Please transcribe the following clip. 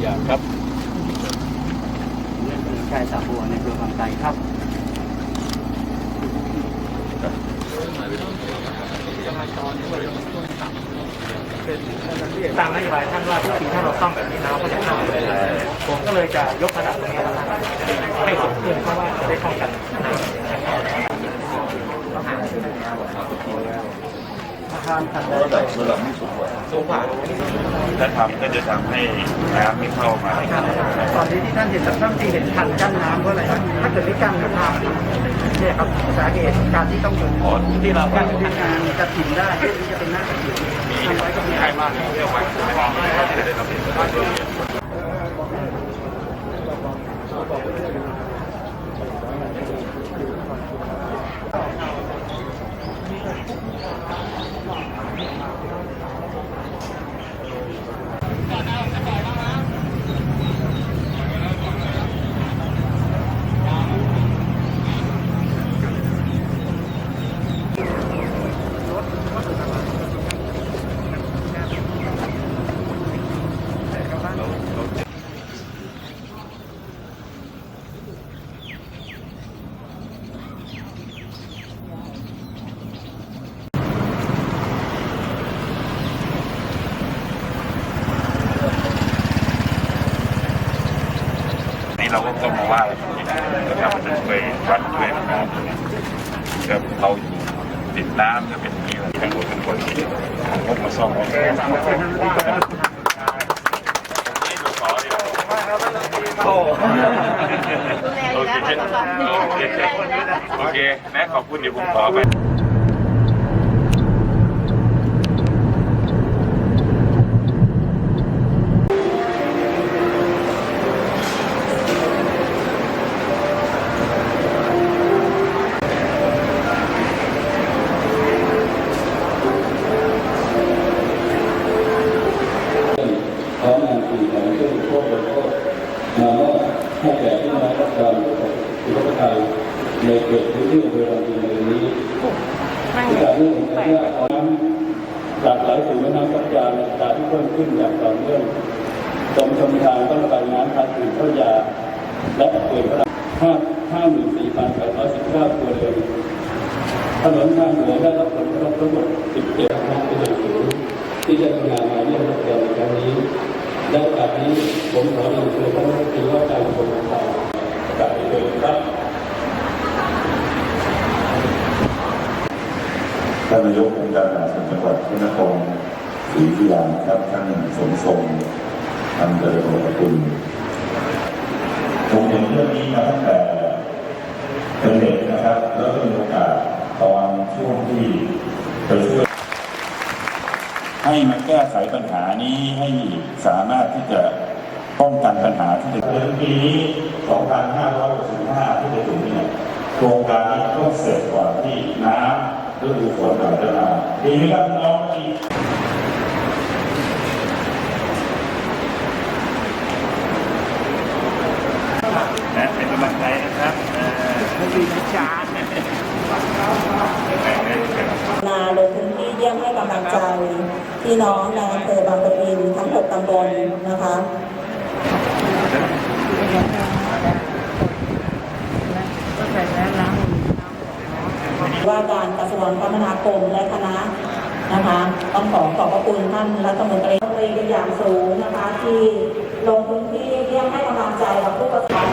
อย่างครับเรื่องถนนชายสาบัวในเรือบางไทรครับตามนโยบายท่านว่าทุกทีถ้าเราซ่อมแบบนี้น้ำก็จะเข้าผมก็เลยจะยกระดับตรงนี้ให้สูงขึ้นเพราะว่าจะได้ป้องกันำ อาคารถัดไระดับระดับไม่สูงกว่าสูงกว่าถ้าทำก็จะทำให้น้ำไม่เข้ามาตอนนี้ที่ท่านเห็นท่านที่เห็นคันกั้นน้ำเพราะอะไรครับถ้าเกิดไม่กั้นน้ำเนี่ยครับสาเหตุการที่ต้องอ๋อที่เรากั้นทางงานจะถิ่นได้ที่จะเป็นหน้ากระถิ่นทำไว้ก็มีใครบ้างเที่ยวไปไม่มองไม่ได้ได้รับผิด นี่เราก็ต้องมาว่านะครับมันวยวัดช่วยนะครับเราอยู่ติดน้ำจะเป็นอย่างนี้เลยทั้งหมดทั้งคนที่พบมาซ่อมโอ้โอเคโอเคแม่ขอบคุณเดี๋ยวผมขอไป พร้อมนำสิ่ง ของเครื่องอุปโภคบริโภคมามอบให้แก่พี่น้องรัฐบาลผู้ประสบภัยในเขตพื้นที่อำเภอบาลีในวันนี้จากเรื่องของการว่าน้ำหลากหลายสู่แม่น้ำพัทยาในอัตราที่เพิ่มขึ้นอย่างต่อเนื่องกรมชลประทานต้องระบายน้ำทางขื่นเจ้ายา และเขื่อนพระห้าห้าหมื่นสี่พันแปดร้อยสิบเก้าครัวเรือนถนนทางหลวงได้รับผลกระทบทั้งหมด17ครั้งเป็นอย่างสูงที่ได้ทำงานมาเยี่ยมรับเชิญในครั้งนี้ และโอกาสนี้ผมขอเรียนเชิญท่านรัฐมนตรีว่าการกระทรวงการคลังกาศเลยครับท่านนายกองค์การบริหารส่วนจังหวัดพระนครศรีอยุธยาครับท่านสมทรงทำเจริญวรคุณผมเห็นเรื่องนี้มาตั้งแต่เป็นเด็กนะครับ แล้วก็มีโอกาสตอนช่วงที่ไปช่วย ให้มาแก้ไขปัญหานี้ให้สามารถที่จะป้องกันปัญหาที่จะถึงปีนี้ 2565 ที่จะถึงเนี่ยโครงการนี้ต้องเสร็จก่อนที่น้ำฤดูฝนอาจจะมาดีไหมครับน้องดีนะเป็นกำลังใจนะครับไม่ดีนะจ๊ะนาลงพื้นที่เยี่ยมให้กำลังใจพี่น้องในอำเภอบางปะอินทั้ง6ตำบลนะคะว่าการกระทรวงคมนาคมและคณะนะคะต้องขอขอบพระคุณท่านรัฐมนตรีเป็นอย่างสูงนะคะที่ลงพื้นที่เยี่ยมให้กำลังใจกับผู้ประสบ